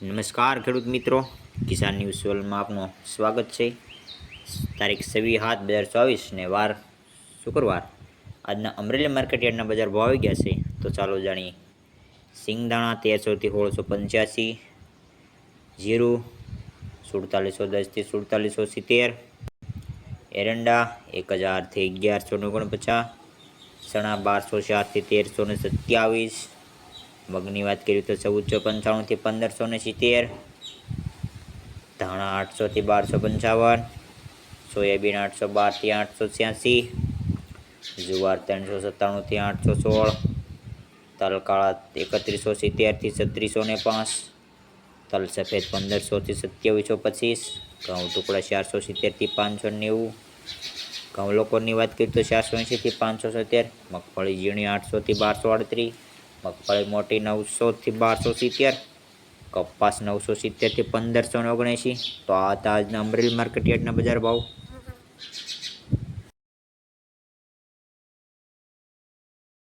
નમસ્કાર ખેડૂત મિત્રો. કિસાન ન્યૂઝ વર્લ્ડમાં આપનું સ્વાગત છે. તારીખ છવ્વીસ સાત બે હજાર ચોવીસ ને વાર શુક્રવાર. આજના અમરેલી માર્કેટ યાર્ડના બજાર ભાવ આવી ગયા છે. તો ચાલો જાણીએ. સિંગદાણા તેરસોથી સોળસો પંચ્યાસી, જીરું સુડતાલીસો દસથી સુડતાલીસો સિત્તેર, એરંડા એક હજારથી અગિયારસો ઓગણપચાસ, ચણા બારસો ચારથી તેરસો ને સત્યાવીસ મગની વાત કરીએ તો ચૌદસો પંચાણુંથી પંદરસો ને સિત્તેર, ધાણા આઠસોથી બારસો પંચાવન, સોયાબીન આઠસો બારથી આઠસો છ્યાસી, જુવાર ત્રણસો સત્તાણુંથી આઠસો સોળ તલ કાળા એકત્રીસો સિત્તેરથી છત્રીસો ને પાંચ, તલ સફેદ પંદરસોથી સત્યાવીસો પચીસ, ઘઉં ટુકડા ચારસો સિત્તેરથી પાંચસો નેવું, ઘઉં લોકોની વાત કરીએ તો ચારસો એંશીથી પાંચસો સિત્તેર, મગફળી ઝીણી આઠસોથી બારસો આડત્રીસ મગફળી મોટી નવસોથી બારસો સિત્તેર, કપાસ નવસો સિત્તેરથી પંદરસો ને ઓગણએંશી, તો આ તાજના અમરેલી માર્કેટ યાર્ડના બજાર ભાવ.